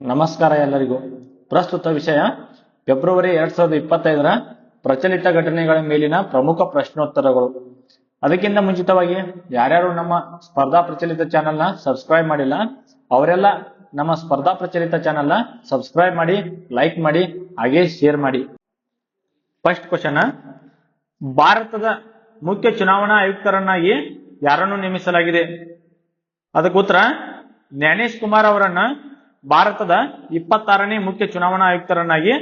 ನಮಸ್ಕಾರ ಎಲ್ಲರಿಗೂ. ಪ್ರಸ್ತುತ ವಿಷಯ, ಫೆಬ್ರವರಿ ಎರಡ್ ಸಾವಿರದ ಇಪ್ಪತ್ತೈದರ ಪ್ರಚಲಿತ ಘಟನೆಗಳ ಮೇಲಿನ ಪ್ರಮುಖ ಪ್ರಶ್ನೋತ್ತರಗಳು. ಅದಕ್ಕಿಂತ ಮುಂಚಿತವಾಗಿ, ಯಾರ್ಯಾರು ನಮ್ಮ ಸ್ಪರ್ಧಾ ಪ್ರಚಲಿತ ಚಾನೆಲ್ನ ಸಬ್ಸ್ಕ್ರೈಬ್ ಮಾಡಿಲ್ಲ, ಅವರೆಲ್ಲ ನಮ್ಮ ಸ್ಪರ್ಧಾ ಪ್ರಚಲಿತ ಚಾನೆಲ್ನ ಸಬ್ಸ್ಕ್ರೈಬ್ ಮಾಡಿ, ಲೈಕ್ ಮಾಡಿ, ಹಾಗೆ ಶೇರ್ ಮಾಡಿ. ಫಸ್ಟ್ ಕ್ವಶನ್, ಭಾರತದ ಮುಖ್ಯ ಚುನಾವಣಾ ಆಯುಕ್ತರನ್ನಾಗಿ ಯಾರನ್ನು ನೇಮಿಸಲಾಗಿದೆ? ಅದಕ್ಕೂತ್ರ ಜ್ಞಾನೇಶ್ ಕುಮಾರ್ ಅವರನ್ನ ಭಾರತದ ಇಪ್ಪತ್ತಾರನೇ ಮುಖ್ಯ ಚುನಾವಣಾ ಆಯುಕ್ತರನ್ನಾಗಿ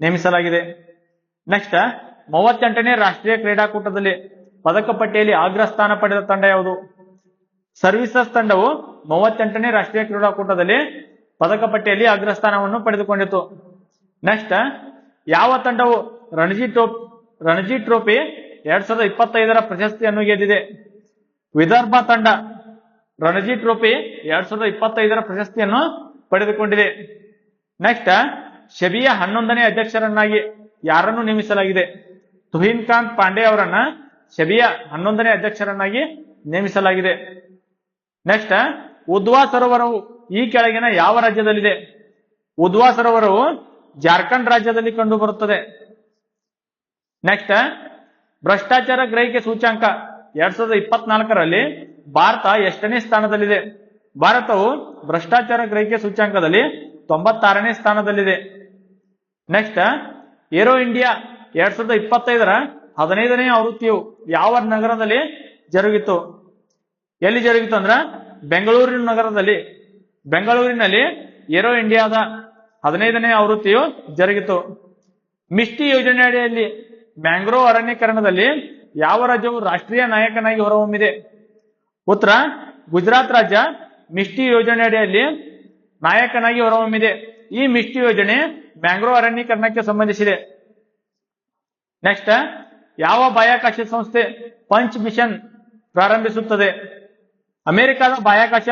ನೇಮಿಸಲಾಗಿದೆ. ನೆಕ್ಸ್ಟ್ ಮೂವತ್ತೆಂಟನೇ ರಾಷ್ಟ್ರೀಯ ಕ್ರೀಡಾಕೂಟದಲ್ಲಿ ಪದಕ ಪಟ್ಟಿಯಲ್ಲಿ ಅಗ್ರ ಸ್ಥಾನ ಪಡೆದ ತಂಡ ಯಾವುದು? ಸರ್ವಿಸಸ್ ತಂಡವು ಮೂವತ್ತೆಂಟನೇ ರಾಷ್ಟ್ರೀಯ ಕ್ರೀಡಾಕೂಟದಲ್ಲಿ ಪದಕ ಪಟ್ಟಿಯಲ್ಲಿ ಅಗ್ರ ಸ್ಥಾನವನ್ನು ಪಡೆದುಕೊಂಡಿತು. ನೆಕ್ಸ್ಟ್ ಯಾವ ತಂಡವು ರಣಜಿ ಟ್ರೋಫಿ ರಣಜಿ ಟ್ರೋಫಿ ಎರಡ್ ಸಾವಿರದ ಇಪ್ಪತ್ತೈದರ ಪ್ರಶಸ್ತಿಯನ್ನು ಗೆದ್ದಿದೆ? ವಿದರ್ಭ ತಂಡ ರಣಜಿ ಟ್ರೋಫಿ ಎರಡ್ ಸಾವಿರದ ಇಪ್ಪತ್ತೈದರ ಪ್ರಶಸ್ತಿಯನ್ನು ಪಡೆದುಕೊಂಡಿದೆ. ನೆಕ್ಸ್ಟ್ ಶಬಿಯ ಹನ್ನೊಂದನೇ ಅಧ್ಯಕ್ಷರನ್ನಾಗಿ ಯಾರನ್ನು ನೇಮಿಸಲಾಗಿದೆ? ತುಹೀನ್ ಕಾಂತ್ ಪಾಂಡೆ ಅವರನ್ನ ಶಬಿಯ ಹನ್ನೊಂದನೇ ಅಧ್ಯಕ್ಷರನ್ನಾಗಿ ನೇಮಿಸಲಾಗಿದೆ. ನೆಕ್ಸ್ಟ್ ಉದ್ವಾ ಸರೋವರವು ಈ ಕೆಳಗಿನ ಯಾವ ರಾಜ್ಯದಲ್ಲಿದೆ? ಉದ್ವಾ ಸರೋವರವು ಜಾರ್ಖಂಡ್ ರಾಜ್ಯದಲ್ಲಿ ಕಂಡು ಬರುತ್ತದೆ ನೆಕ್ಸ್ಟ್ ಭ್ರಷ್ಟಾಚಾರ ಗ್ರಹಿಕೆ ಸೂಚ್ಯಾಂಕ ಎರಡ್ ಸಾವಿರದ ಇಪ್ಪತ್ನಾಲ್ಕರಲ್ಲಿ ಭಾರತ ಎಷ್ಟನೇ ಸ್ಥಾನದಲ್ಲಿದೆ? ಭಾರತವು ಭ್ರಷ್ಟಾಚಾರ ಗ್ರಹಿಕೆ ಸೂಚ್ಯಾಂಕದಲ್ಲಿ ತೊಂಬತ್ತಾರನೇ ಸ್ಥಾನದಲ್ಲಿದೆ. ನೆಕ್ಸ್ಟ್ ಏರೋ ಇಂಡಿಯಾ ಎರಡ್ ಸಾವಿರದ ಇಪ್ಪತ್ತೈದರ ಹದಿನೈದನೇ ಆವೃತ್ತಿಯು ಯಾವ ನಗರದಲ್ಲಿ ಜರುಗಿತು? ಎಲ್ಲಿ ಜರುಗಿತು ಅಂದ್ರ ಬೆಂಗಳೂರಿನ ನಗರದಲ್ಲಿ. ಬೆಂಗಳೂರಿನಲ್ಲಿ ಏರೋ ಇಂಡಿಯಾದ ಹದಿನೈದನೇ ಆವೃತ್ತಿಯು ಜರುಗಿತು. ಮಿಷ್ಟಿ ಯೋಜನೆ ಅಡಿಯಲ್ಲಿ ಮ್ಯಾಂಗ್ರೋವ್ ಅರಣ್ಯೀಕರಣದಲ್ಲಿ ಯಾವ ರಾಜ್ಯವು ರಾಷ್ಟ್ರೀಯ ನಾಯಕನಾಗಿ ಹೊರಹೊಮ್ಮಿದೆ? ಉತ್ತರ, ಗುಜರಾತ್ ರಾಜ್ಯ ಮಿಷ್ಟಿ ಯೋಜನೆ ಅಡಿಯಲ್ಲಿ ನಾಯಕನಾಗಿ ಹೊರಹೊಮ್ಮಿದೆ. ಈ ಮಿಷ್ಟಿ ಯೋಜನೆ ಮ್ಯಾಂಗ್ರೋವ್ ಅರಣ್ಯೀಕರಣಕ್ಕೆ ಸಂಬಂಧಿಸಿದೆ. ನೆಕ್ಸ್ಟ್ ಯಾವ ಬಾಹ್ಯಾಕಾಶ ಸಂಸ್ಥೆ ಪಂಚ್ ಮಿಷನ್ ಪ್ರಾರಂಭಿಸುತ್ತದೆ? ಅಮೆರಿಕದ ಬಾಹ್ಯಾಕಾಶ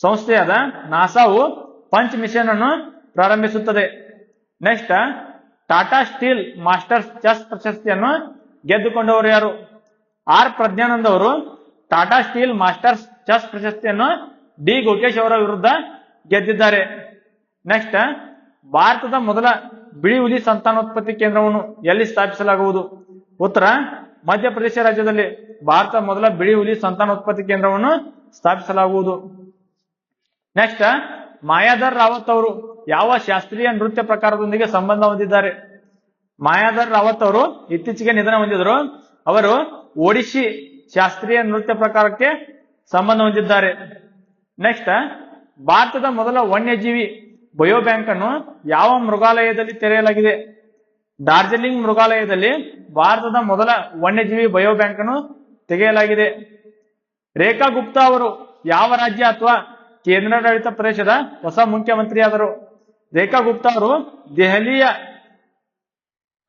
ಸಂಸ್ಥೆಯಾದ ನಾಸಾವು ಪಂಚ್ ಮಿಷನ್ ಅನ್ನು ಪ್ರಾರಂಭಿಸುತ್ತದೆ. Next Tata steel masters chess ಪ್ರಶಸ್ತಿಯನ್ನು ಗೆದ್ದುಕೊಂಡವರು ಯಾರು? ಆರ್. ಪ್ರಜ್ಞಾನಂದ್ ಅವರು ಟಾಟಾ ಸ್ಟೀಲ್ ಮಾಸ್ಟರ್ಸ್ ಚೆಸ್ ಪ್ರಶಸ್ತಿಯನ್ನು ಡಿ. ಗುಕೇಶ್ ಅವರ ವಿರುದ್ಧ ಗೆದ್ದಿದ್ದಾರೆ. ನೆಕ್ಸ್ಟ್ ಭಾರತದ ಮೊದಲ ಬಿಳಿ ಹುಲಿ ಸಂತಾನೋತ್ಪತ್ತಿ ಕೇಂದ್ರವನ್ನು ಎಲ್ಲಿ ಸ್ಥಾಪಿಸಲಾಗುವುದು? ಉತ್ತರ, ಮಧ್ಯಪ್ರದೇಶ ರಾಜ್ಯದಲ್ಲಿ ಭಾರತ ಮೊದಲ ಬಿಳಿ ಹುಲಿ ಸಂತಾನೋತ್ಪತ್ತಿ ಕೇಂದ್ರವನ್ನು ಸ್ಥಾಪಿಸಲಾಗುವುದು. ನೆಕ್ಸ್ಟ್ ಮಾಯಾಧರ್ ರಾವತ್ ಅವರು ಯಾವ ಶಾಸ್ತ್ರೀಯ ನೃತ್ಯ ಪ್ರಕಾರದೊಂದಿಗೆ ಸಂಬಂಧ ಹೊಂದಿದ್ದಾರೆ? ಮಾಯಾಧರ್ ರಾವತ್ ಅವರು ಇತ್ತೀಚೆಗೆ ನಿಧನ ಹೊಂದಿದರು ಅವರು ಒಡಿಶಿ ಶಾಸ್ತ್ರೀಯ ನೃತ್ಯ ಪ್ರಕಾರಕ್ಕೆ ಸಂಬಂಧ ಹೊಂದಿದ್ದಾರೆ. ನೆಕ್ಸ್ಟ್ ಭಾರತದ ಮೊದಲ ವನ್ಯಜೀವಿ ಬಯೋ ಬ್ಯಾಂಕ್ ಅನ್ನು ಯಾವ ಮೃಗಾಲಯದಲ್ಲಿ ತೆರೆಯಲಾಗಿದೆ? ಡಾರ್ಜಿಲಿಂಗ್ ಮೃಗಾಲಯದಲ್ಲಿ ಭಾರತದ ಮೊದಲ ವನ್ಯಜೀವಿ ಬಯೋ ಬ್ಯಾಂಕ್ ಅನ್ನು ತೆಗೆಯಲಾಗಿದೆ. ರೇಖಾ ಗುಪ್ತಾ ಅವರು ಯಾವ ರಾಜ್ಯ ಅಥವಾ ಕೇಂದ್ರಾಡಳಿತ ಪ್ರದೇಶದ ಹೊಸ ಮುಖ್ಯಮಂತ್ರಿಯಾದರು? ರೇಖಾ ಗುಪ್ತಾ ಅವರು ದೆಹಲಿಯ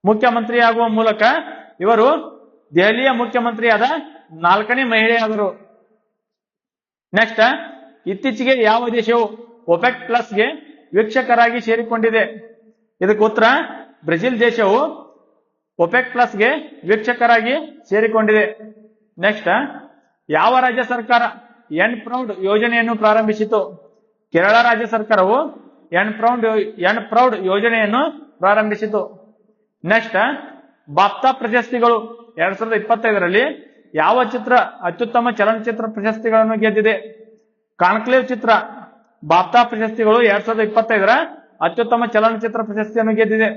ಮುಖ್ಯಮಂತ್ರಿಯಾಗುವ ಮೂಲಕ ಇವರು ದೆಹಲಿಯ ಮುಖ್ಯಮಂತ್ರಿಯಾದ ನಾಲ್ಕನೇ ಮಹಿಳೆಯಾದರು. ನೆಕ್ಸ್ಟ್ ಇತ್ತೀಚೆಗೆ ಯಾವ ದೇಶವು ಒಪೆಕ್ ಪ್ಲಸ್ಗೆ ವೀಕ್ಷಕರಾಗಿ ಸೇರಿಕೊಂಡಿದೆ? ಇದಕ್ಕೆ ಉತ್ತರ, ಬ್ರೆಜಿಲ್ ದೇಶವು ಒಪೆಕ್ ಪ್ಲಸ್ಗೆ ವೀಕ್ಷಕರಾಗಿ ಸೇರಿಕೊಂಡಿದೆ. ನೆಕ್ಸ್ಟ್ ಯಾವ ರಾಜ್ಯ ಸರ್ಕಾರ ಎನ್ ಪ್ರೌಡ್ ಯೋಜನೆಯನ್ನು ಪ್ರಾರಂಭಿಸಿತು? ಕೇರಳ ರಾಜ್ಯ ಸರ್ಕಾರವು ಎನ್ ಪ್ರೌಡ್ ಎನ್ ಪ್ರೌಡ್ ಯೋಜನೆಯನ್ನು ಪ್ರಾರಂಭಿಸಿತು. ನೆಕ್ಸ್ಟ್ ಬಾಪ್ತಾ ಪ್ರಶಸ್ತಿಗಳು ಎರಡ್ ಸಾವಿರದ ಇಪ್ಪತ್ತೈದರಲ್ಲಿ ಯಾವ ಚಿತ್ರ ಅತ್ಯುತ್ತಮ ಚಲನಚಿತ್ರ ಪ್ರಶಸ್ತಿಗಳನ್ನು ಗೆದ್ದಿದೆ? ಕಾನ್ಕ್ಲೇವ್ ಚಿತ್ರ, ಬಾಪ್ತಾ ಪ್ರಶಸ್ತಿಗಳು ಎರಡ್ ಸಾವಿರದ ಇಪ್ಪತ್ತೈದರ ಅತ್ಯುತ್ತಮ ಚಲನಚಿತ್ರ ಪ್ರಶಸ್ತಿಯನ್ನು ಗೆದ್ದಿದೆ.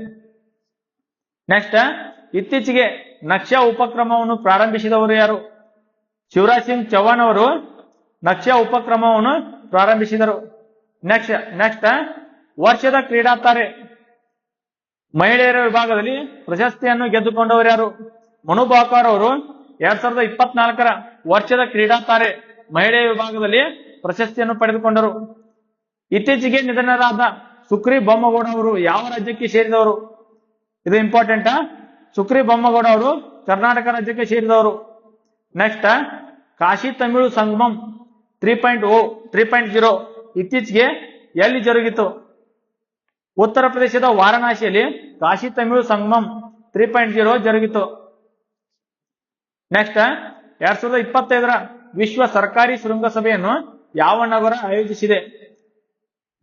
ನೆಕ್ಸ್ಟ್ ಇತ್ತೀಚೆಗೆ ನಕ್ಷಾ ಉಪಕ್ರಮವನ್ನು ಪ್ರಾರಂಭಿಸಿದವರು ಯಾರು? ಶಿವರಾಜ್ ಸಿಂಗ್ ಚೌಹಾಣ್ ಅವರು ನಕ್ಷಾ ಉಪಕ್ರಮವನ್ನು ಪ್ರಾರಂಭಿಸಿದರು. ನೆಕ್ಸ್ಟ್ ನೆಕ್ಸ್ಟ್ ವರ್ಷದ ಕ್ರೀಡಾ ತಾರೆ ಮಹಿಳೆಯರ ವಿಭಾಗದಲ್ಲಿ ಪ್ರಶಸ್ತಿಯನ್ನು ಗೆದ್ದುಕೊಂಡವರು ಯಾರು? ಮನು ಬಾಕರ್ ಅವರು ಎರಡ್ ಸಾವಿರದ ಇಪ್ಪತ್ನಾಲ್ಕರ ವರ್ಷದ ಕ್ರೀಡಾ ತಾರೆ ಮಹಿಳೆಯ ವಿಭಾಗದಲ್ಲಿ ಪ್ರಶಸ್ತಿಯನ್ನು ಪಡೆದುಕೊಂಡರು. ಇತ್ತೀಚೆಗೆ ನಿಧನರಾದ ಸುಕ್ರಿ ಬೊಮ್ಮಗೌಡ ಅವರು ಯಾವ ರಾಜ್ಯಕ್ಕೆ ಸೇರಿದವರು? ಇದು ಇಂಪಾರ್ಟೆಂಟ್ ಸುಕ್ರಿ ಬೊಮ್ಮಗೌಡ ಅವರು ಕರ್ನಾಟಕ ರಾಜ್ಯಕ್ಕೆ ಸೇರಿದವರು. Next Kashi Tamil Sangamam three point O three point zero ಇತ್ತೀಚೆಗೆ ಎಲ್ಲಿ ಜರುಗಿತು? ಉತ್ತರ ಪ್ರದೇಶದ ವಾರಣಾಸಿಯಲ್ಲಿ Kashi Tamil Sangamam three point zero ಜರುಗಿತು. ನೆಕ್ಸ್ಟ್ ಎರಡ್ ಸಾವಿರದ ಇಪ್ಪತ್ತೈದರ ವಿಶ್ವ ಸರ್ಕಾರಿ ಶೃಂಗಸಭೆಯನ್ನು ಯಾವ ನಗರ ಆಯೋಜಿಸಿದೆ?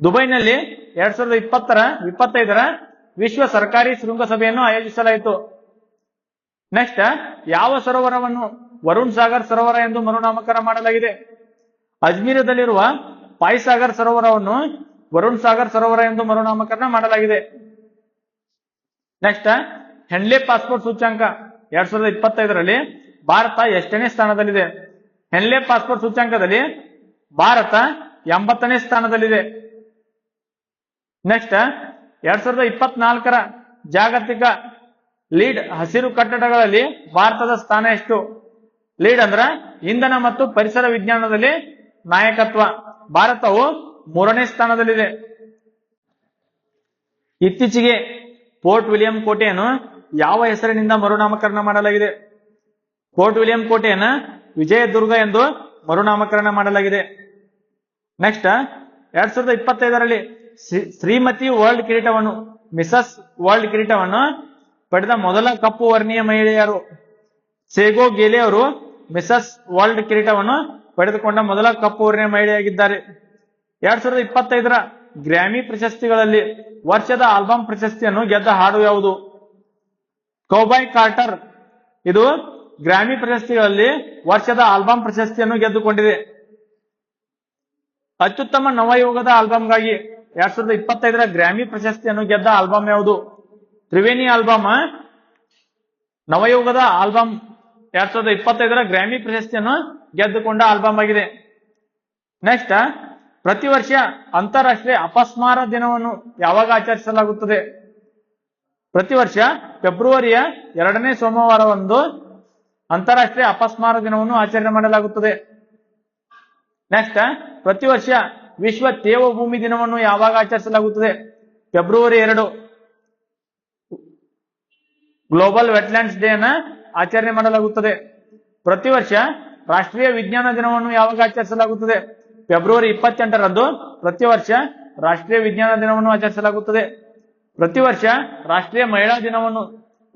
ದುಬೈನಲ್ಲಿ ಎರಡ್ ಸಾವಿರದ ಇಪ್ಪತ್ತರ, ಇಪ್ಪತ್ತೈದರ ವಿಶ್ವ ಸರ್ಕಾರಿ ಶೃಂಗಸಭೆಯನ್ನು ಆಯೋಜಿಸಲಾಯಿತು. ನೆಕ್ಸ್ಟ್ ಯಾವ ಸರೋವರವನ್ನು ವರುಣ್ ಸಾಗರ್ ಸರೋವರ ಎಂದು ಮರುನಾಮಕರಣ ಮಾಡಲಾಗಿದೆ? ಅಜ್ಮೀರದಲ್ಲಿರುವ ಪಾಯ್ಸಾಗರ್ ಸರೋವರವನ್ನು ವರುಣ್ ಸಾಗರ್ ಸರೋವರ ಎಂದು ಮರುನಾಮಕರಣ ಮಾಡಲಾಗಿದೆ. ನೆಕ್ಸ್ಟ್ ಹೆನ್ಲೆ ಪಾಸ್ಪೋರ್ಟ್ ಸೂಚ್ಯಾಂಕ ಎರಡ್ ಸಾವಿರದ ಇಪ್ಪತ್ತೈದರಲ್ಲಿ ಭಾರತ ಎಷ್ಟನೇ ಸ್ಥಾನದಲ್ಲಿದೆ? ಹೆನ್ಲೆ ಪಾಸ್ಪೋರ್ಟ್ ಸೂಚ್ಯಾಂಕದಲ್ಲಿ ಭಾರತ ಎಂಬತ್ತನೇ ಸ್ಥಾನದಲ್ಲಿದೆ. ನೆಕ್ಸ್ಟ್ ಎರಡ್ ಸಾವಿರದ ಇಪ್ಪತ್ನಾಲ್ಕರ ಜಾಗತಿಕ ಲೀಡ್ ಹಸಿರು ಕಟ್ಟಡಗಳಲ್ಲಿ ಭಾರತದ ಸ್ಥಾನ ಎಷ್ಟು? ಲೀಡ್ ಅಂದ್ರ ಇಂಧನ ಮತ್ತು ಪರಿಸರ ವಿಜ್ಞಾನದಲ್ಲಿ ನಾಯಕತ್ವ. ಭಾರತವು ಮೂರನೇ ಸ್ಥಾನದಲ್ಲಿದೆ. ಇತ್ತೀಚೆಗೆ ಪೋರ್ಟ್ ವಿಲಿಯಂ ಕೋಟೆಯನ್ನು ಯಾವ ಹೆಸರಿನಿಂದ ಮರುನಾಮಕರಣ ಮಾಡಲಾಗಿದೆ? ಪೋರ್ಟ್ ವಿಲಿಯಂ ಕೋಟೆಯನ್ನ ವಿಜಯದುರ್ಗ ಎಂದು ಮರುನಾಮಕರಣ ಮಾಡಲಾಗಿದೆ. ನೆಕ್ಸ್ಟ್ ಎರಡ್ ಸಾವಿರದ ಇಪ್ಪತ್ತೈದರಲ್ಲಿ ಶ್ರೀ- ಶ್ರೀಮತಿ ವರ್ಲ್ಡ್ ಕಿರೀಟವನ್ನು, ಮಿಸಸ್ ವರ್ಲ್ಡ್ ಕಿರೀಟವನ್ನು ಪಡೆದ ಮೊದಲ ಕಪ್ಪು ವರ್ಣೀಯ ಮಹಿಳೆಯರು ಸೇಗೋ ಗೇಲೆ ಅವರು ಮಿಸಸ್ ವರ್ಲ್ಡ್ ಕಿರೀಟವನ್ನು ಪಡೆದುಕೊಂಡ ಮೊದಲ ಕಪ್ಪು ವರ್ಣೀಯ ಮಹಿಳೆಯಾಗಿದ್ದಾರೆ. ಎರಡ್ ಸಾವಿರದ ಇಪ್ಪತ್ತೈದರ ಗ್ರ್ಯಾಮಿ ಪ್ರಶಸ್ತಿಗಳಲ್ಲಿ ವರ್ಷದ ಆಲ್ಬಮ್ ಪ್ರಶಸ್ತಿಯನ್ನು ಗೆದ್ದ ಹಾಡು ಯಾವುದು? Cowboy Carter. ಇದು ಗ್ರಾಮಿ ಪ್ರಶಸ್ತಿಗಳಲ್ಲಿ ವರ್ಷದ ಆಲ್ಬಮ್ ಪ್ರಶಸ್ತಿಯನ್ನು ಗೆದ್ದುಕೊಂಡಿದೆ. ಅತ್ಯುತ್ತಮ ನವಯುಗದ ಆಲ್ಬಮ್ಗಾಗಿ ಎರಡ್ ಸಾವಿರದ ಇಪ್ಪತ್ತೈದರ ಗ್ರಾಮಿ ಪ್ರಶಸ್ತಿಯನ್ನು ಗೆದ್ದ ಆಲ್ಬಮ್ ಯಾವುದು? ತ್ರಿವೇಣಿ ಆಲ್ಬಮ್ ನವಯುಗದ ಆಲ್ಬಮ್ ಎರಡ್ ಸಾವಿರದ ಇಪ್ಪತ್ತೈದರ ಗ್ರಾಮಿ ಪ್ರಶಸ್ತಿಯನ್ನು ಗೆದ್ದುಕೊಂಡ ಆಲ್ಬಮ್ ಆಗಿದೆ. ನೆಕ್ಸ್ಟ್ ಪ್ರತಿ ವರ್ಷ ಅಂತಾರಾಷ್ಟ್ರೀಯ ಅಪಸ್ಮಾರ ದಿನವನ್ನು ಯಾವಾಗ ಆಚರಿಸಲಾಗುತ್ತದೆ? ಪ್ರತಿ ವರ್ಷ ಫೆಬ್ರವರಿಯ ಎರಡನೇ ಸೋಮವಾರವಂದು ಅಂತಾರಾಷ್ಟ್ರೀಯ ಅಪಸ್ಮಾರ ದಿನವನ್ನು ಆಚರಣೆ ಮಾಡಲಾಗುತ್ತದೆ. ನೆಕ್ಸ್ಟ್ ಪ್ರತಿ ವರ್ಷ ವಿಶ್ವ ತೇವಭೂಮಿ ದಿನವನ್ನು ಯಾವಾಗ ಆಚರಿಸಲಾಗುತ್ತದೆ? ಫೆಬ್ರವರಿ ಎರಡು. ಗ್ಲೋಬಲ್ ವೆಟ್ಲ್ಯಾಂಡ್ಸ್ ಡೇ ಅನ್ನ ಆಚರಣೆ ಮಾಡಲಾಗುತ್ತದೆ. ಪ್ರತಿ ವರ್ಷ ರಾಷ್ಟ್ರೀಯ ವಿಜ್ಞಾನ ದಿನವನ್ನು ಯಾವಾಗ ಆಚರಿಸಲಾಗುತ್ತದೆ? ಫೆಬ್ರವರಿ ಇಪ್ಪತ್ತೆಂಟರಂದು ಪ್ರತಿ ವರ್ಷ ರಾಷ್ಟ್ರೀಯ ವಿಜ್ಞಾನ ದಿನವನ್ನು ಆಚರಿಸಲಾಗುತ್ತದೆ. ಪ್ರತಿ ವರ್ಷ ರಾಷ್ಟ್ರೀಯ ಮಹಿಳಾ ದಿನವನ್ನು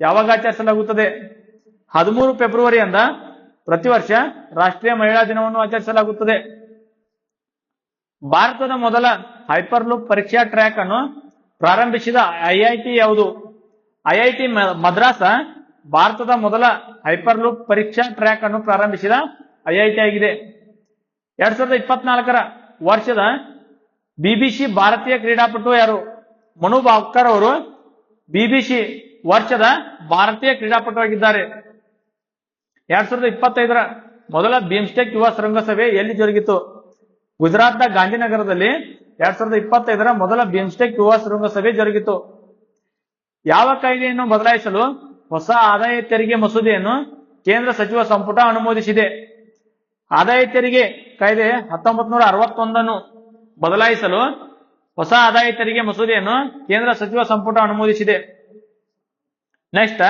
ಯಾವಾಗ ಆಚರಿಸಲಾಗುತ್ತದೆ? ಹದಿಮೂರು ಫೆಬ್ರವರಿಯಿಂದ ಪ್ರತಿ ವರ್ಷ ರಾಷ್ಟ್ರೀಯ ಮಹಿಳಾ ದಿನವನ್ನು ಆಚರಿಸಲಾಗುತ್ತದೆ. ಭಾರತದ ಮೊದಲ ಹೈಪರ್ಲೂಪ್ ಪರೀಕ್ಷಾ ಟ್ರ್ಯಾಕ್ ಅನ್ನು ಪ್ರಾರಂಭಿಸಿದ ಐಐಟಿ ಯಾವುದು? ಐಐಟಿ ಮದ್ರಾಸ ಭಾರತದ ಮೊದಲ ಹೈಪರ್ಲೂಪ್ ಪರೀಕ್ಷಾ ಟ್ರ್ಯಾಕ್ ಅನ್ನು ಪ್ರಾರಂಭಿಸಿದ ಐಐಟಿ ಆಗಿದೆ. ಎರಡ್ ಸಾವಿರದ ಇಪ್ಪತ್ನಾಲ್ಕರ ವರ್ಷದ ಬಿಬಿಸಿ ಭಾರತೀಯ ಕ್ರೀಡಾಪಟು ಯಾರು? ಮನು ಭಾವ್ಕರ್ ಅವರು ಬಿಬಿಸಿ ವರ್ಷದ ಭಾರತೀಯ ಕ್ರೀಡಾಪಟು ಆಗಿದ್ದಾರೆ. ಎರಡ್ ಸಾವಿರದ ಇಪ್ಪತ್ತೈದರ ಮೊದಲ ಬಿಮ್ಸ್ಟೆಕ್ ಯುವ ಶೃಂಗಸಭೆ ಎಲ್ಲಿ ಜರುಗಿತು? ಗುಜರಾತ್ನ ಗಾಂಧಿನಗರದಲ್ಲಿ ಎರಡ್ ಸಾವಿರದ ಇಪ್ಪತ್ತೈದರ ಮೊದಲ ಬಿಮ್ಸ್ಟೆಕ್ ಯುವ ಶೃಂಗಸಭೆ ಜರುಗಿತು. ಯಾವ ಕಾಯ್ದೆಯನ್ನು ಬದಲಾಯಿಸಲು ಹೊಸ ಆದಾಯ ತೆರಿಗೆ ಮಸೂದೆಯನ್ನು ಕೇಂದ್ರ ಸಚಿವ ಸಂಪುಟ ಅನುಮೋದಿಸಿದೆ? ಆದಾಯ ತೆರಿಗೆ ಕಾಯ್ದೆ ಹತ್ತೊಂಬತ್ ನೂರ ಅರವತ್ತೊಂದನ್ನು ಬದಲಾಯಿಸಲು ಹೊಸ ಆದಾಯ ತೆರಿಗೆ ಮಸೂದೆಯನ್ನು ಕೇಂದ್ರ ಸಚಿವ ಸಂಪುಟ ಅನುಮೋದಿಸಿದೆ. ನೆಕ್ಸ್ಟ್,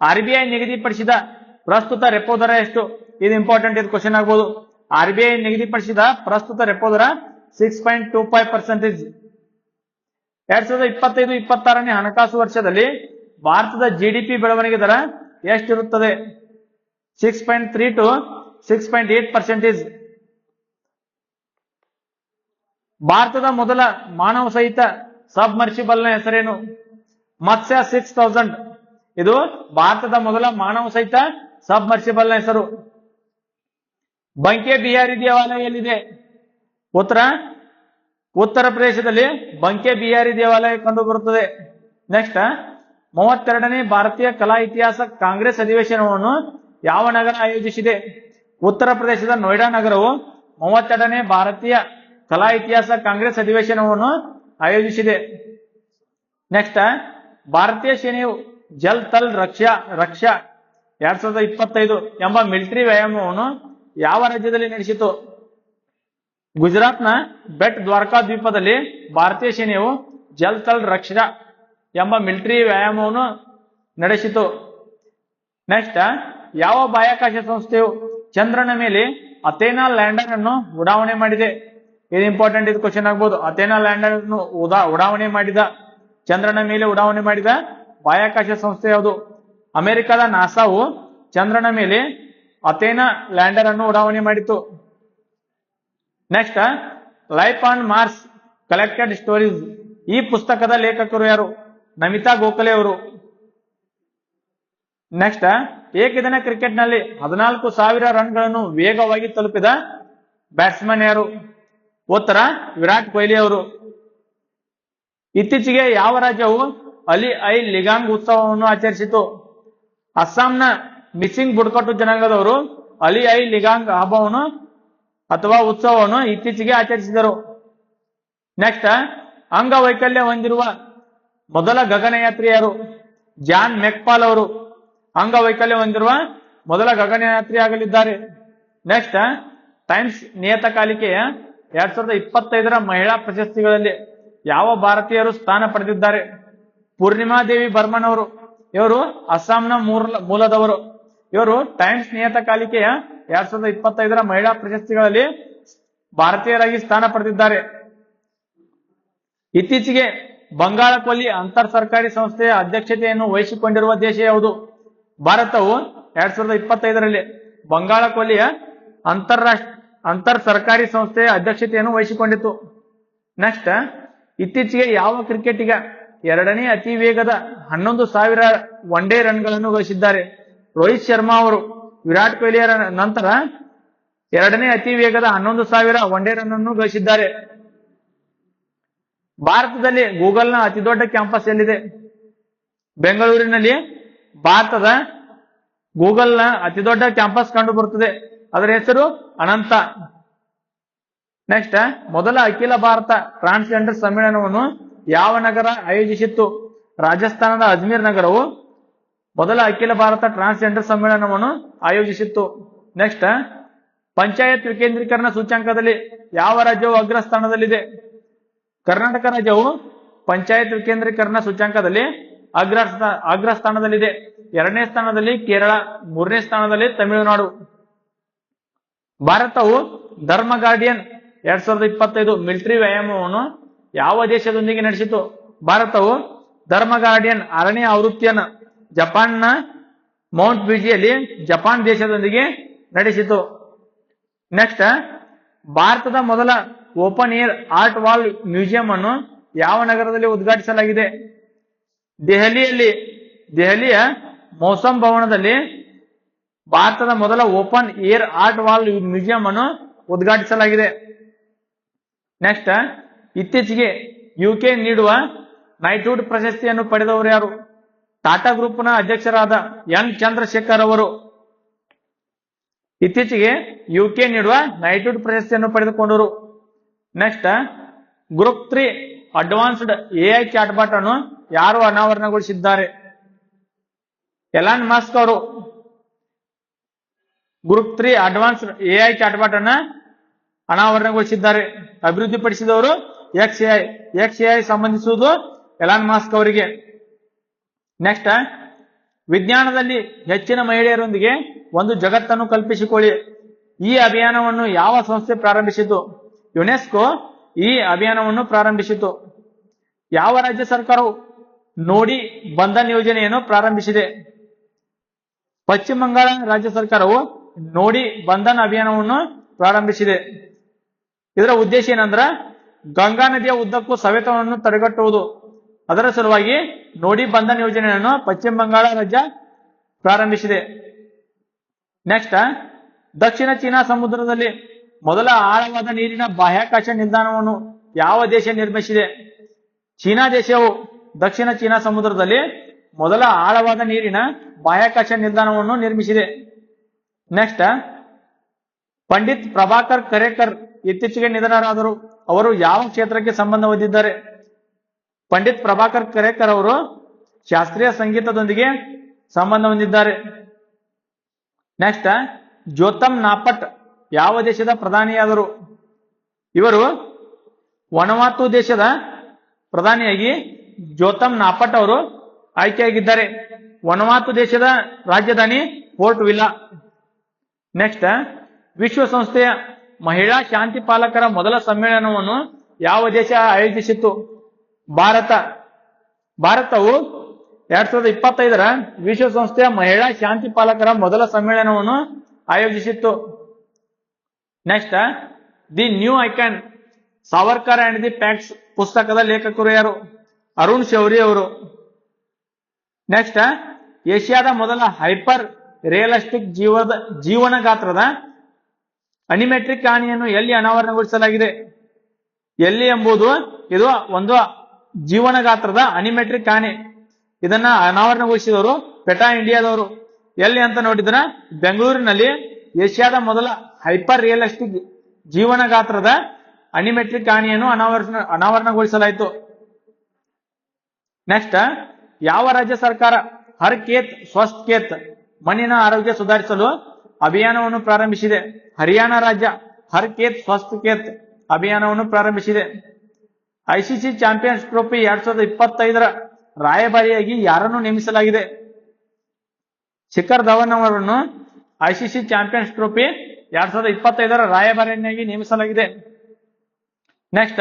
ಆರ್ ಬಿ ಐ ನಿಗದಿಪಡಿಸಿದ ಪ್ರಸ್ತುತ ರೆಪೋ ದರ ಎಷ್ಟು? ಇದು ಇಂಪಾರ್ಟೆಂಟ್ ಇದು ಕ್ವಶನ್ ಆಗ್ಬೋದು. ಆರ್ ಬಿ ಐ ನಿಗದಿಪಡಿಸಿದ ಪ್ರಸ್ತುತ ರೆಪೋ ದರ six point two five percentage ಎರಡ್ ಸಾವಿರದ ಇಪ್ಪತ್ತೈದು, ಇಪ್ಪತ್ತಾರನೇ ಹಣಕಾಸು ವರ್ಷದಲ್ಲಿ ಭಾರತದ ಜಿಡಿಪಿ ಬೆಳವಣಿಗೆ ದರ ಎಷ್ಟಿರುತ್ತದೆ? Six point three to six point eight percentage ಭಾರತದ ಮೊದಲ ಮಾನವ ಸಹಿತ ಸಬ್ಮರ್ಸಿಬಲ್ನ ಹೆಸರೇನು? ಮತ್ಸ್ಯ ಸಿಕ್ಸ್ ಥೌಸಂಡ್ ಇದು ಭಾರತದ ಮೊದಲ ಮಾನವ ಸಹಿತ ಸಬ್ಮರ್ಸಿಬಲ್ನ ಹೆಸರು. ಬಂಕೆ ಬಿಹಾರಿ ದೇವಾಲಯ ಎಲ್ಲಿದೆ? ಉತ್ತರ? ಉತ್ತರ ಪ್ರದೇಶದಲ್ಲಿ ಬಂಕೆ ಬಿಹಾರಿ ದೇವಾಲಯ ಕಂಡು ಬರುತ್ತದೆ ನೆಕ್ಸ್ಟ್ ಮೂವತ್ತೆರಡನೇ ಭಾರತೀಯ ಕಲಾ ಇತಿಹಾಸ ಕಾಂಗ್ರೆಸ್ ಅಧಿವೇಶನವನ್ನು ಯಾವ ನಗರ ಆಯೋಜಿಸಿದೆ? ಉತ್ತರ ಪ್ರದೇಶದ ನೋಯ್ಡಾ ನಗರವು ಮೂವತ್ತೆರಡನೇ ಭಾರತೀಯ ಕಲಾ ಇತಿಹಾಸ ಕಾಂಗ್ರೆಸ್ ಅಧಿವೇಶನವನ್ನು ಆಯೋಜಿಸಿದೆ. ನೆಕ್ಸ್ಟ್ ಭಾರತೀಯ ಸೇನೆಯು ಜಲ್ ತಲ್ ರಕ್ಷಾ ರಕ್ಷಾ ಎರಡ್ ಸಾವಿರದ ಇಪ್ಪತ್ತೈದು ಎಂಬ ಮಿಲಿಟರಿ ವ್ಯಾಯಾಮವನ್ನು ಯಾವ ರಾಜ್ಯದಲ್ಲಿ ನಡೆಸಿತು? ಗುಜರಾತ್ನ ಬೆಟ್ ದ್ವಾರಕಾ ದ್ವೀಪದಲ್ಲಿ ಭಾರತೀಯ ಸೇನೆಯು ಜಲ್ ತಲ್ ರಕ್ಷಾ ಎಂಬ ಮಿಲಿಟರಿ ವ್ಯಾಯಾಮವನ್ನು ನಡೆಸಿತು. ನೆಕ್ಸ್ಟ್ ಯಾವ ಬಾಹ್ಯಾಕಾಶ ಸಂಸ್ಥೆಯು ಚಂದ್ರನ ಮೇಲೆ ಅಥೇನಾ ಲ್ಯಾಂಡರ್ ಅನ್ನು ಉಡಾವಣೆ ಮಾಡಿದೆ? ಇದು ಇಂಪಾರ್ಟೆಂಟ್ ಇದು ಕ್ವಶನ್ ಆಗ್ಬೋದು. ಅಥೇನಾ ಲ್ಯಾಂಡರ್ ಅನ್ನು ಉಡಾವಣೆ ಮಾಡಿದ, ಚಂದ್ರನ ಮೇಲೆ ಉಡಾವಣೆ ಮಾಡಿದ ಬಾಹ್ಯಾಕಾಶ ಸಂಸ್ಥೆ ಯಾವುದು? ಅಮೆರಿಕದ ನಾಸಾವು ಚಂದ್ರನ ಮೇಲೆ ಅಥೇನಾ ಲ್ಯಾಂಡರ್ ಅನ್ನು ಉಡಾವಣೆ ಮಾಡಿತು next life on Mars collected stories ಈ ಪುಸ್ತಕದ ಲೇಖಕರು ಯಾರು? ನಮಿತಾ ಗೋಖಲೆ ಅವರು. ನೆಕ್ಸ್ಟ್ ಏಕದಿನ ಕ್ರಿಕೆಟ್ನಲ್ಲಿ ಹದಿನಾಲ್ಕು ಸಾವಿರ ರನ್ಗಳನ್ನು ವೇಗವಾಗಿ ತಲುಪಿದ ಬ್ಯಾಟ್ಸ್ಮನ್ ಯಾರು? ಉತ್ತರ, ವಿರಾಟ್ ಕೊಹ್ಲಿ ಅವರು. ಇತ್ತೀಚೆಗೆ ಯಾವ ರಾಜ್ಯವು ಅಲಿ ಐ ಲಿಗಾಂಗ್ ಉತ್ಸವವನ್ನು ಆಚರಿಸಿತು? ಅಸ್ಸಾಂನ ಮಿಸ್ಸಿಂಗ್ ಬುಡಕಟ್ಟು ಜನಾಂಗದವರು ಅಲಿ ಐ ಲಿಗಾಂಗ್ ಹಬ್ಬವನ್ನು ಅಥವಾ ಉತ್ಸವವನ್ನು ಇತ್ತೀಚೆಗೆ ಆಚರಿಸಿದರು. ನೆಕ್ಸ್ಟ್ ಅಂಗವೈಕಲ್ಯ ಹೊಂದಿರುವ ಮೊದಲ ಗಗನಯಾತ್ರಿ ಯಾರು ಜಾನ್ ಮೆಕ್ಪಾಲ್ ಅವರು. ಅಂಗವೈಕಲ್ಯ ಹೊಂದಿರುವ ಮೊದಲ ಗಗನಯಾತ್ರಿ ಆಗಲಿದ್ದಾರೆ ನೆಕ್ಸ್ಟ್ ಟೈಮ್ಸ್ ನಿಯತಕಾಲಿಕೆಯ ಎರಡ್ ಸಾವಿರದ ಇಪ್ಪತ್ತೈದರ ಮಹಿಳಾ ಪ್ರಶಸ್ತಿಗಳಲ್ಲಿ ಯಾವ ಭಾರತೀಯರು ಸ್ಥಾನ ಪಡೆದಿದ್ದಾರೆ? ಪೂರ್ಣಿಮಾ ದೇವಿ ಬರ್ಮನ್ ಅವರು. ಇವರು ಅಸ್ಸಾಂನ ಮೂಲ ಮೂಲದವರು. ಇವರು ಟೈಮ್ಸ್ ನಿಯತಕಾಲಿಕೆಯ ಎರಡ್ ಸಾವಿರದ ಇಪ್ಪತ್ತೈದರ ಮಹಿಳಾ ಪ್ರಶಸ್ತಿಗಳಲ್ಲಿ ಭಾರತೀಯರಾಗಿ ಸ್ಥಾನ ಪಡೆದಿದ್ದಾರೆ. ಇತ್ತೀಚೆಗೆ ಬಂಗಾಳ ಕೊಲ್ಲಿ ಅಂತರ್ ಸರ್ಕಾರಿ ಸಂಸ್ಥೆಯ ಅಧ್ಯಕ್ಷತೆಯನ್ನು ವಹಿಸಿಕೊಂಡಿರುವ ದೇಶ ಯಾವುದು? ಭಾರತವು ಎರಡ್ ಸಾವಿರದ ಇಪ್ಪತ್ತೈದರಲ್ಲಿ ಬಂಗಾಳ ಕೊಲ್ಲಿಯ ಅಂತರ್ ಸರ್ಕಾರಿ ಸಂಸ್ಥೆಯ ಅಧ್ಯಕ್ಷತೆಯನ್ನು ವಹಿಸಿಕೊಂಡಿತು ನೆಕ್ಸ್ಟ್, ಇತ್ತೀಚೆಗೆ ಯಾವ ಕ್ರಿಕೆಟಿಗ ಎರಡನೇ ಅತಿ ವೇಗದ ಹನ್ನೊಂದು ಸಾವಿರ ಒನ್ ಡೇ ರನ್ಗಳನ್ನು ಗಳಿಸಿದ್ದಾರೆ. ರೋಹಿತ್ ಶರ್ಮಾ ಅವರು, ವಿರಾಟ್ ಕೊಹ್ಲಿಯರ ನಂತರ ಎರಡನೇ ಅತಿ ವೇಗದ ಹನ್ನೊಂದು ಸಾವಿರ ಒನ್ ಡೇ ರನ್ ಅನ್ನು ಗಳಿಸಿದ್ದಾರೆ. ಭಾರತದಲ್ಲಿ ಗೂಗಲ್ನ ಅತಿ ದೊಡ್ಡ ಕ್ಯಾಂಪಸ್ ಎಲ್ಲಿದೆ? ಬೆಂಗಳೂರಿನಲ್ಲಿ ಭಾರತದ ಗೂಗಲ್ನ ಅತಿ ದೊಡ್ಡ ಕ್ಯಾಂಪಸ್ ಕಂಡು ಬರುತ್ತದೆ ಅದರ ಹೆಸರು ಅನಂತ. ನೆಕ್ಸ್ಟ್, ಮೊದಲ ಅಖಿಲ ಭಾರತ ಟ್ರಾನ್ಸ್ಜೆಂಡರ್ ಸಮ್ಮೇಳನವನ್ನು ಯಾವ ನಗರ ಆಯೋಜಿಸಿತ್ತು? ರಾಜಸ್ಥಾನದ ಅಜ್ಮೀರ್ ನಗರವು ಮೊದಲ ಅಖಿಲ ಭಾರತ ಟ್ರಾನ್ಸ್ಜೆಂಡರ್ ಸಮ್ಮೇಳನವನ್ನು ಆಯೋಜಿಸಿತ್ತು. ನೆಕ್ಸ್ಟ್, ಪಂಚಾಯತ್ ವಿಕೇಂದ್ರೀಕರಣ ಸೂಚ್ಯಾಂಕದಲ್ಲಿ ಯಾವ ರಾಜ್ಯವು ಅಗ್ರಸ್ಥಾನದಲ್ಲಿದೆ? ಕರ್ನಾಟಕ ರಾಜ್ಯವು ಪಂಚಾಯತ್ ವಿಕೇಂದ್ರೀಕರಣ ಸೂಚ್ಯಾಂಕದಲ್ಲಿ ಅಗ್ರ ಅಗ್ರ ಸ್ಥಾನದಲ್ಲಿದೆ ಎರಡನೇ ಸ್ಥಾನದಲ್ಲಿ ಕೇರಳ, ಮೂರನೇ ಸ್ಥಾನದಲ್ಲಿ ತಮಿಳುನಾಡು. ಭಾರತವು ಧರ್ಮ ಗಾರ್ಡಿಯನ್ ಎರಡ್ ಸಾವಿರದ ಇಪ್ಪತ್ತೈದು ಮಿಲಿಟರಿ ವ್ಯಾಯಾಮವನ್ನು ಯಾವ ದೇಶದೊಂದಿಗೆ ನಡೆಸಿತು ಭಾರತವು ಧರ್ಮ ಗಾರ್ಡಿಯನ್ ಅರಣ್ಯ ಆವೃತ್ತಿಯನ್ನು ಜಪಾನ್ನ ಮೌಂಟ್ ಬಿಜಿಯಲ್ಲಿ ಜಪಾನ್ ದೇಶದೊಂದಿಗೆ ನಡೆಸಿತು ನೆಕ್ಸ್ಟ್ ಭಾರತದ ಮೊದಲ open air art wall museum ಅನ್ನು ಯಾವ ನಗರದಲ್ಲಿ ಉದ್ಘಾಟಿಸಲಾಗಿದೆ? ದೆಹಲಿಯಲ್ಲಿ, ದೆಹಲಿಯ ಮೌಸಂ ಭವನದಲ್ಲಿ ಭಾರತದ ಮೊದಲ open air art wall museum ಅನ್ನು ಉದ್ಘಾಟಿಸಲಾಗಿದೆ. ನೆಕ್ಸ್ಟ್ ಇತ್ತೀಚೆಗೆ ಯುಕೆ ನೀಡುವ ನೈಟ್ಹುಡ್ ಪ್ರಶಸ್ತಿಯನ್ನು ಪಡೆದವರು ಯಾರು? ಟಾಟಾ ಗ್ರೂಪ್ನ ಅಧ್ಯಕ್ಷರಾದ ಎನ್ ಚಂದ್ರಶೇಖರ್ ಅವರು. ಇತ್ತೀಚೆಗೆ ಯುಕೆ ನೀಡುವ ನೈಟ್ಹುಡ್ ಪ್ರಶಸ್ತಿಯನ್ನು ಪಡೆದುಕೊಂಡರು next group three advanced AI chatbot ಅನ್ನು ಯಾರು ಅನಾವರಣಗೊಳಿಸಿದ್ದಾರೆ? ಎಲಾನ್ ಮಾಸ್ಕ್ ಅವರು. Group three advanced AI chatbot ಅನ್ನ ಅನಾವರಣಗೊಳಿಸಿದ್ದಾರೆ. ಅಭಿವೃದ್ಧಿಪಡಿಸಿದವರು ಎಕ್ಸ್ ಎಐ ಎಕ್ಸ್ ಎಐ ಸಂಬಂಧಿಸುವುದು ಎಲಾನ್ ಮಾಸ್ಕ್ ಅವರಿಗೆ. ನೆಕ್ಸ್ಟ್ ವಿಜ್ಞಾನದಲ್ಲಿ ಹೆಚ್ಚಿನ ಮಹಿಳೆಯರೊಂದಿಗೆ ಒಂದು ಜಗತ್ತನ್ನು ಕಲ್ಪಿಸಿಕೊಳ್ಳಿ. ಈ ಅಭಿಯಾನವನ್ನು ಯಾವ ಸಂಸ್ಥೆ ಪ್ರಾರಂಭಿಸಿತು? ಯುನೆಸ್ಕೋ ಈ ಅಭಿಯಾನವನ್ನು ಪ್ರಾರಂಭಿಸಿತು. ಯಾವ ರಾಜ್ಯ ಸರ್ಕಾರವು ನೋಡಿ ಬಂಧನ್ ಯೋಜನೆಯನ್ನು ಪ್ರಾರಂಭಿಸಿದೆ? ಪಶ್ಚಿಮ ಬಂಗಾಳ ರಾಜ್ಯ ಸರ್ಕಾರವು ನೋಡಿ ಬಂಧನ್ ಅಭಿಯಾನವನ್ನು ಪ್ರಾರಂಭಿಸಿದೆ. ಇದರ ಉದ್ದೇಶ ಏನಂದ್ರ ಗಂಗಾ ನದಿಯ ಉದ್ದಕ್ಕೂ ಸವೆತವನ್ನು ತಡೆಗಟ್ಟುವುದು. ಅದರ ಸಲುವಾಗಿ ನೋಡಿ ಬಂಧನ್ ಯೋಜನೆಯನ್ನು ಪಶ್ಚಿಮ ಬಂಗಾಳ ರಾಜ್ಯ ಪ್ರಾರಂಭಿಸಿದೆ. ನೆಕ್ಸ್ಟ್ ದಕ್ಷಿಣ ಚೀನಾ ಸಮುದ್ರದಲ್ಲಿ ಮೊದಲ ಆಳವಾದ ನೀರಿನ ಬಾಹ್ಯಾಕಾಶ ನಿಲ್ದಾಣವನ್ನು ಯಾವ ದೇಶ ನಿರ್ಮಿಸಿದೆ? ಚೀನಾ ದೇಶವು ದಕ್ಷಿಣ ಚೀನಾ ಸಮುದ್ರದಲ್ಲಿ ಮೊದಲ ಆಳವಾದ ನೀರಿನ ಬಾಹ್ಯಾಕಾಶ ನಿಲ್ದಾಣವನ್ನು ನಿರ್ಮಿಸಿದೆ. ನೆಕ್ಸ್ಟ್ ಪಂಡಿತ್ ಪ್ರಭಾಕರ್ ಕರೇಕರ್ ಇತ್ತೀಚೆಗೆ ನಿಧನರಾದರು. ಅವರು ಯಾವ ಕ್ಷೇತ್ರಕ್ಕೆ ಸಂಬಂಧ ಹೊಂದಿದ್ದಾರೆ? ಪಂಡಿತ್ ಪ್ರಭಾಕರ್ ಕರೇಕರ್ ಅವರು ಶಾಸ್ತ್ರೀಯ ಸಂಗೀತದೊಂದಿಗೆ ಸಂಬಂಧ ಹೊಂದಿದ್ದಾರೆ. ನೆಕ್ಸ್ಟ್ ಜ್ಯೋತಮ್ ನಾಪಟ್ ಯಾವ ದೇಶದ ಪ್ರಧಾನಿಯಾದರು? ಇವರು ವನವಾತು ದೇಶದ ಪ್ರಧಾನಿಯಾಗಿ ಜ್ಯೋತಮ್ ನಾಪಟ್ ಅವರು ಆಯ್ಕೆಯಾಗಿದ್ದಾರೆ. ವನವಾತು ದೇಶದ ರಾಜಧಾನಿ ಪೋರ್ಟ್ ವಿಲ್ಲಾ. ನೆಕ್ಸ್ಟ್ ವಿಶ್ವಸಂಸ್ಥೆಯ ಮಹಿಳಾ ಶಾಂತಿ ಪಾಲಕರ ಮೊದಲ ಸಮ್ಮೇಳನವನ್ನು ಯಾವ ದೇಶ ಆಯೋಜಿಸಿತ್ತು? ಭಾರತ. ಭಾರತವು ಎರಡ್ ಸಾವಿರದ ಇಪ್ಪತ್ತೈದರ ವಿಶ್ವಸಂಸ್ಥೆಯ ಮಹಿಳಾ ಶಾಂತಿ ಪಾಲಕರ ಮೊದಲ ಸಮ್ಮೇಳನವನ್ನು ಆಯೋಜಿಸಿತ್ತು. Next the new icon, Savarkar and the facts ಪುಸ್ತಕದ ಲೇಖಕರು ಯಾರು? ಅರುಣ್ ಶೌರಿ ಅವರು. ನೆಕ್ಸ್ಟ್ ಏಷ್ಯಾದ ಮೊದಲ ಹೈಪರ್ ರಿಯಲಿಸ್ಟಿಕ್ ಜೀವದ ಜೀವನ ಗಾತ್ರದ ಅನಿಮೆಟ್ರಿಕ್ ಆನೆಯನ್ನು ಎಲ್ಲಿ ಅನಾವರಣಗೊಳಿಸಲಾಗಿದೆ? ಎಲ್ಲಿ ಎಂಬುದು ಇದು ಒಂದು ಜೀವನ ಗಾತ್ರದ ಅನಿಮೆಟ್ರಿಕ್ ಆನೆ ಇದನ್ನ ಅನಾವರಣಗೊಳಿಸಿದವರು ಪೆಟಾ ಇಂಡಿಯಾದವರು. ಎಲ್ಲಿ ಅಂತ ನೋಡಿದ್ರ ಬೆಂಗಳೂರಿನಲ್ಲಿ ಏಷ್ಯಾದ ಮೊದಲ ಹೈಪರ್ ರಿಯಲಿಸ್ಟಿಕ್ ಜೀವನ ಗಾತ್ರದ ಅನಿಮೆಟ್ರಿಕ್ ಆನೆಯನ್ನು ಅನಾವರಣ, ಅನಾವರಣಗೊಳಿಸಲಾಯಿತು. ನೆಕ್ಸ್ಟ್, ಯಾವ ರಾಜ್ಯ ಸರ್ಕಾರ ಹರ್ ಕೇತ್ ಸ್ವಸ್ಥ ಕೇತ್ ಮಣ್ಣಿನ ಆರೋಗ್ಯ ಸುಧಾರಿಸಲು ಅಭಿಯಾನವನ್ನು ಪ್ರಾರಂಭಿಸಿದೆ. ಹರಿಯಾಣ ರಾಜ್ಯ ಹರ್ ಕೇತ್ ಸ್ವಸ್ಥ ಕೇತ್ ಅಭಿಯಾನವನ್ನು ಪ್ರಾರಂಭಿಸಿದೆ. ಐಸಿಸಿ ಚಾಂಪಿಯನ್ಸ್ ಟ್ರೋಫಿ ಎರಡ್ ಸಾವಿರದ ಇಪ್ಪತ್ತೈದರ ರಾಯಭಾರಿಯಾಗಿ ಯಾರನ್ನು ನೇಮಿಸಲಾಗಿದೆ? ಶಿಖರ್ ಧವನ್ ಅವರನ್ನು ಐಸಿಸಿ ಚಾಂಪಿಯನ್ಸ್ ಟ್ರೋಫಿ ಎರಡ್ ಸಾವಿರದ ಇಪ್ಪತ್ತೈದರ ರಾಯಭಾರಿಯನ್ನಾಗಿ ನೇಮಿಸಲಾಗಿದೆ. ನೆಕ್ಸ್ಟ್,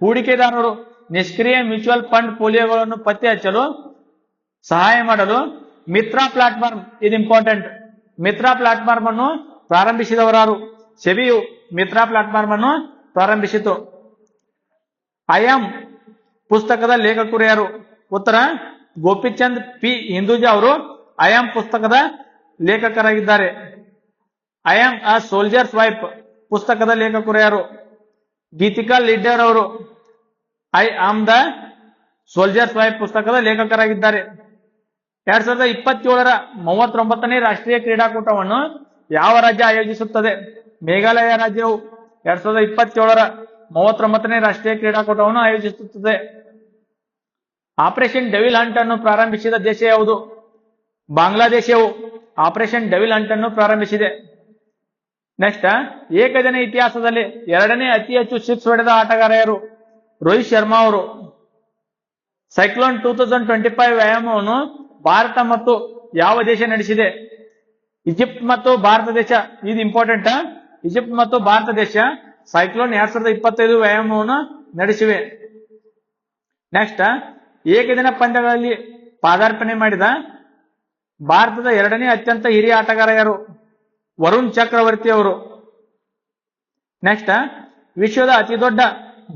ಹೂಡಿಕೆದಾರರು ನಿಷ್ಕ್ರಿಯ ಮ್ಯೂಚುವಲ್ ಫಂಡ್ ಪೋಲಿಯೋಗಳನ್ನು ಪತ್ತೆ ಹಚ್ಚಲು, ಸಹಾಯ ಮಾಡಲು ಮಿತ್ರಾ ಪ್ಲಾಟ್ಫಾರ್ಮ್ ಇದು ಇಂಪಾರ್ಟೆಂಟ್. ಮಿತ್ರಾ ಪ್ಲಾಟ್ಫಾರ್ಮ್ ಅನ್ನು ಪ್ರಾರಂಭಿಸಿದವರಾರು. ಸೆಬಿಯು ಮಿತ್ರಾ ಪ್ಲಾಟ್ಫಾರ್ಮ್ ಅನ್ನು ಪ್ರಾರಂಭಿಸಿತು ಐಎಂ ಪುಸ್ತಕದ ಲೇಖಕರು ಯಾರು ಉತ್ತರ, ಗೋಪಿಚಂದ್ ಪಿ. ಹಿಂದೂಜಾ ಅವರು ಐಎಂ ಪುಸ್ತಕದ ಲೇಖಕರಾಗಿದ್ದಾರೆ. ಆಮ್ ಅ ಸೋಲ್ಜರ್ಸ್ ವೈಫ್, ಪುಸ್ತಕದ ಲೇಖಕರು ಯಾರು ಗೀತಿಕಾ ಲೀಡರ್ ಅವರು, I am the soldier's wife ಪುಸ್ತಕದ ಲೇಖಕರಾಗಿದ್ದಾರೆ. ಎರಡ್ ಸಾವಿರದ ಇಪ್ಪತ್ತೇಳರ ಮೂವತ್ತೊಂಬತ್ತನೇ ರಾಷ್ಟ್ರೀಯ ಕ್ರೀಡಾಕೂಟವನ್ನು ಯಾವ ರಾಜ್ಯ ಆಯೋಜಿಸುತ್ತದೆ? ಮೇಘಾಲಯ ರಾಜ್ಯವು ಎರಡ್ ಸಾವಿರದ ಇಪ್ಪತ್ತೇಳರ ಮೂವತ್ತೊಂಬತ್ತನೇ ರಾಷ್ಟ್ರೀಯ ಕ್ರೀಡಾಕೂಟವನ್ನು ಆಯೋಜಿಸುತ್ತದೆ. ಆಪರೇಷನ್ ಡೆವಿಲ್ ಹಂಟ್ ಅನ್ನು ಪ್ರಾರಂಭಿಸಿದ ದೇಶ ಯಾವುದು? ಬಾಂಗ್ಲಾದೇಶವು ಆಪರೇಷನ್ ಡೆವಿಲ್ ಹಂಟ್ ಅನ್ನು ಪ್ರಾರಂಭಿಸಿದೆ. ನೆಕ್ಸ್ಟ್, ಏಕದಿನ ಇತಿಹಾಸದಲ್ಲಿ ಎರಡನೇ ಅತಿ ಹೆಚ್ಚು ಸಿಕ್ಸ್ ಹೊಡೆದ ಆಟಗಾರ ಯಾರು ರೋಹಿತ್ ಶರ್ಮಾ ಅವರು. Cyclone two thousand twenty five ವ್ಯಾಯಾಮವನ್ನು ಭಾರತ ಮತ್ತು ಯಾವ ದೇಶ ನಡೆಸಿದೆ? ಈಜಿಪ್ಟ್ ಮತ್ತು ಭಾರತ ದೇಶ, ಇದು ಇಂಪಾರ್ಟೆಂಟ್ ಈಜಿಪ್ಟ್ ಮತ್ತು ಭಾರತ ದೇಶ ಸೈಕ್ಲೋನ್ ಎರಡ್ ಸಾವಿರದ ಇಪ್ಪತ್ತೈದು ವ್ಯಾಯಾಮವನ್ನು ನಡೆಸಿವೆ. ನೆಕ್ಸ್ಟ್ ಏಕದಿನ ಪಂದ್ಯಗಳಲ್ಲಿ ಪಾದಾರ್ಪಣೆ ಮಾಡಿದ ಭಾರತದ ಎರಡನೇ ಅತ್ಯಂತ ಹಿರಿಯ ಆಟಗಾರ ಯಾರು? ವರುಣ್ ಚಕ್ರವರ್ತಿ ಅವರು. ನೆಕ್ಸ್ಟ್ ವಿಶ್ವದ ಅತಿ ದೊಡ್ಡ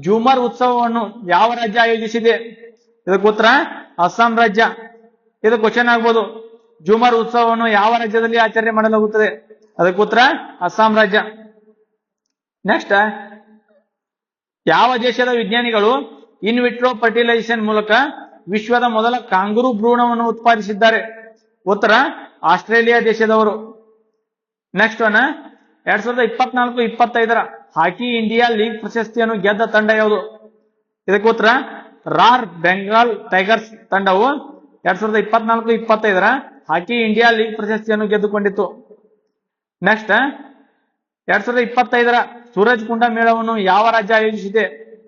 ಜೂಮರ್ ಉತ್ಸವವನ್ನು ಯಾವ ರಾಜ್ಯ ಆಯೋಜಿಸಿದೆ? ಇದಕ್ಕೆ ಅಸ್ಸಾಂ ರಾಜ್ಯ. ಇದು ಕ್ವಶನ್ ಆಗ್ಬೋದು. ಜೂಮರ್ ಉತ್ಸವವನ್ನು ಯಾವ ರಾಜ್ಯದಲ್ಲಿ ಆಚರಣೆ ಮಾಡಲಾಗುತ್ತದೆ? ಅದಕ್ಕೆ ಉತ್ತರ ಅಸ್ಸಾಂ ರಾಜ್ಯ. ನೆಕ್ಸ್ಟ್ ಯಾವ ದೇಶದ ವಿಜ್ಞಾನಿಗಳು ಇನ್ ವಿಟ್ರೋ ಫರ್ಟಿಲೈಸೇಷನ್ ಮೂಲಕ ವಿಶ್ವದ ಮೊದಲ ಕಾಂಗರು ಭ್ರೂಣವನ್ನು ಉತ್ಪಾದಿಸಿದ್ದಾರೆ? ಉತ್ತರ, ಆಸ್ಟ್ರೇಲಿಯಾ ದೇಶದವರು. ನೆಕ್ಸ್ಟ್ ಒನ್ ಎರಡ್ ಸಾವಿರದ ಇಪ್ಪತ್ನಾಲ್ಕು, ಇಪ್ಪತ್ತೈದರ ಹಾಕಿ ಇಂಡಿಯಾ ಲೀಗ್ ಪ್ರಶಸ್ತಿಯನ್ನು ಗೆದ್ದ ತಂಡ ಯಾವುದು? ಇದಕ್ಕೆ ರಾರ್ ಬೆಂಗಾಲ್ ಟೈಗರ್ಸ್ ತಂಡವು ಎರಡ್ ಸಾವಿರದ ಇಪ್ಪತ್ನಾಲ್ಕು, ಇಪ್ಪತ್ತೈದರ ಹಾಕಿ ಇಂಡಿಯಾ ಲೀಗ್ ಪ್ರಶಸ್ತಿಯನ್ನು ಗೆದ್ದುಕೊಂಡಿತ್ತು. ನೆಕ್ಸ್ಟ್ ಎರಡ್ ಸಾವಿರದ ಇಪ್ಪತ್ತೈದರ ಸೂರಜ್ ಕುಂಡ ಮೇಳವನ್ನು ಯಾವ ರಾಜ್ಯ ಆಯೋಜಿಸಿದೆ?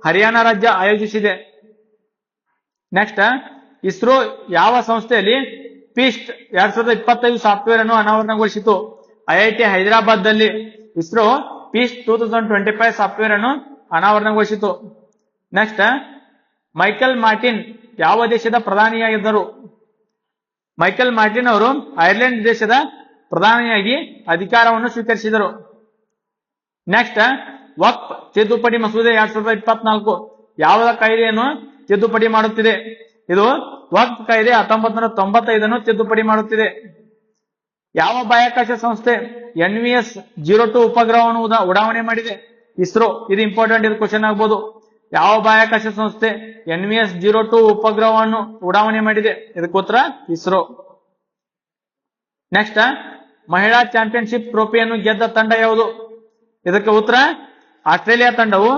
ಹರಿಯಾಣ ರಾಜ್ಯ ಆಯೋಜಿಸಿದೆ. ನೆಕ್ಸ್ಟ್ ಇಸ್ರೋ ಯಾವ ಸಂಸ್ಥೆಯಲ್ಲಿ ಪಿಸ್ಟ್ ಎರಡ್ ಸಾವಿರದ ಇಪ್ಪತ್ತೈದು ಸಾಫ್ಟ್ವೇರ್ ಅನ್ನು ಅನಾವರಣಗೊಳಿಸಿತು ಐಐಟಿ ಹೈದರಾಬಾದ್ ದಲ್ಲಿ ISRO ಪಿಸ್ಟ್ two thousand twenty five software ಅನ್ನು ಅನಾವರಣಗೊಳಿಸಿತು ನೆಕ್ಸ್ಟ್ ಮೈಕೆಲ್ ಮಾರ್ಟಿನ್ ಯಾವ ದೇಶದ ಪ್ರಧಾನಿಯಾಗಿದ್ದರು? ಮೈಕೆಲ್ ಮಾರ್ಟಿನ್ ಅವರು ಐರ್ಲೆಂಡ್ ದೇಶದ ಪ್ರಧಾನಿಯಾಗಿ ಅಧಿಕಾರವನ್ನು ಸ್ವೀಕರಿಸಿದರು. ನೆಕ್ಸ್ಟ್, ವಕ್ಫ್ ತಿದ್ದುಪಡಿ ಮಸೂದೆ ಎರಡ್ ಸಾವಿರದ ಇಪ್ಪತ್ನಾಲ್ಕು. ಯಾವ ಕಾಯ್ದೆಯನ್ನು ತಿದ್ದುಪಡಿ ಮಾಡುತ್ತಿದೆ? ಇದು ವಕ್ ಕಾಯ್ದೆ ಹತ್ತೊಂಬತ್ ನೂರ ತೊಂಬತ್ತೈದನ್ನು ತಿದ್ದುಪಡಿ ಮಾಡುತ್ತಿದೆ. ಯಾವ ಬಾಹ್ಯಾಕಾಶ ಸಂಸ್ಥೆ N V S zero two ಉಪಗ್ರಹವನ್ನು ಉಡಾವಣೆ ಮಾಡಿದೆ? ಇಸ್ರೋ. ಇದು ಇಂಪಾರ್ಟೆಂಟ್ ಇದು ಕ್ವಶನ್ ಆಗ್ಬೋದು. ಯಾವ ಬಾಹ್ಯಾಕಾಶ ಸಂಸ್ಥೆ N V S zero two ಉಪಗ್ರಹವನ್ನು ಉಡಾವಣೆ ಮಾಡಿದೆ? ಇದಕ್ಕೆ ಉತ್ತರ ಇಸ್ರೋ. ನೆಕ್ಸ್ಟ್ ಮಹಿಳಾ ಚಾಂಪಿಯನ್ಶಿಪ್ ಟ್ರೋಫಿಯನ್ನು ಗೆದ್ದ ತಂಡ ಯಾವುದು? ಇದಕ್ಕೆ ಉತ್ತರ ಆಸ್ಟ್ರೇಲಿಯಾ ತಂಡವು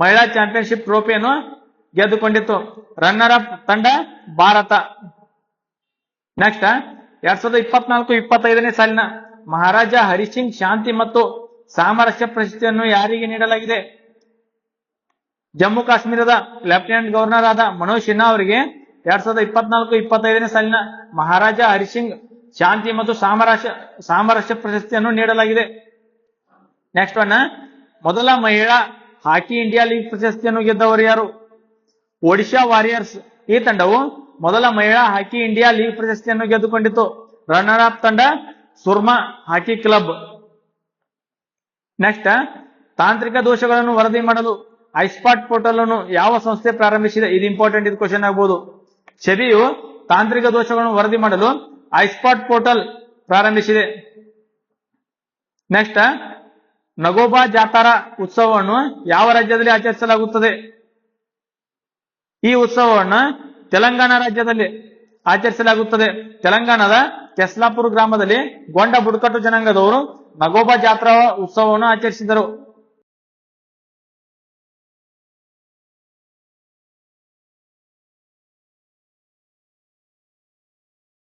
ಮಹಿಳಾ ಚಾಂಪಿಯನ್ಶಿಪ್ ಟ್ರೋಫಿಯನ್ನು ಗೆದ್ದುಕೊಂಡಿತ್ತು. ರನ್ನರ್ ಅಪ್ ತಂಡ ಭಾರತ. ನೆಕ್ಸ್ಟ್ ಎರಡ್ ಸಾವಿರದ ಇಪ್ಪತ್ನಾಲ್ಕು ಇಪ್ಪತ್ತೈದನೇ ಸಾಲಿನ ಮಹಾರಾಜ ಹರಿಸಿಂಗ್ ಶಾಂತಿ ಮತ್ತು ಸಾಮರಸ್ಯ ಪ್ರಶಸ್ತಿಯನ್ನು ಯಾರಿಗೆ ನೀಡಲಾಗಿದೆ? ಜಮ್ಮು ಕಾಶ್ಮೀರದ ಲೆಫ್ಟಿನೆಂಟ್ ಗವರ್ನರ್ ಆದ ಮನೋಜ್ ಸಿನ್ಹಾ ಅವರಿಗೆ ಎರಡ್ ಸಾವಿರದ ಇಪ್ಪತ್ನಾಲ್ಕು ಇಪ್ಪತ್ತೈದನೇ ಸಾಲಿನ ಮಹಾರಾಜ ಹರಿಸಿಂಗ್ ಶಾಂತಿ ಮತ್ತು ಸಾಮರಸ್ಯ ಸಾಮರಸ್ಯ ಪ್ರಶಸ್ತಿಯನ್ನು ನೀಡಲಾಗಿದೆ. ನೆಕ್ಸ್ಟ್ ಒನ್ ಮೊದಲ ಮಹಿಳಾ ಹಾಕಿ ಇಂಡಿಯಾ ಲೀಗ್ ಪ್ರಶಸ್ತಿಯನ್ನು ಗೆದ್ದವರು ಯಾರು? ಒಡಿಶಾ ವಾರಿಯರ್ಸ್. ಈ ತಂಡವು ಮೊದಲ ಮಹಿಳಾ ಹಾಕಿ ಇಂಡಿಯಾ ಲೀಗ್ ಪ್ರಶಸ್ತಿಯನ್ನು ಗೆದ್ದುಕೊಂಡಿತು ರನ್ನರ್ ಅಪ್ ತಂಡ ಸುರ್ಮಾ ಹಾಕಿ ಕ್ಲಬ್. ನೆಕ್ಸ್ಟ್ ತಾಂತ್ರಿಕ ದೋಷಗಳನ್ನು ವರದಿ ಮಾಡಲು ಐಸ್ಪಾಟ್ ಪೋರ್ಟಲ್ ಅನ್ನು ಯಾವ ಸಂಸ್ಥೆ ಪ್ರಾರಂಭಿಸಿದೆ? ಇದು ಇಂಪಾರ್ಟೆಂಟ್ ಇದು ಕ್ವಶನ್ ಆಗಬಹುದು ಸೆಬಿಯು ತಾಂತ್ರಿಕ ದೋಷಗಳನ್ನು ವರದಿ ಮಾಡಲು ಐಸ್ಪಾಟ್ ಪೋರ್ಟಲ್ ಪ್ರಾರಂಭಿಸಿದೆ. ನೆಕ್ಸ್ಟ್ ನಗೋಬಾ ಜಾತಾರ ಉತ್ಸವವನ್ನು ಯಾವ ರಾಜ್ಯದಲ್ಲಿ ಆಚರಿಸಲಾಗುತ್ತದೆ? ಈ ಉತ್ಸವವನ್ನು ತೆಲಂಗಾಣ ರಾಜ್ಯದಲ್ಲಿ ಆಚರಿಸಲಾಗುತ್ತದೆ. ತೆಲಂಗಾಣದ ಕೆಸ್ಲಾಪುರ ಗ್ರಾಮದಲ್ಲಿ ಗೊಂಡ ಬುಡಕಟ್ಟು ಜನಾಂಗದವರು ನಗೋಬಾ ಜಾತ್ರಾ ಉತ್ಸವವನ್ನು ಆಚರಿಸಿದರು.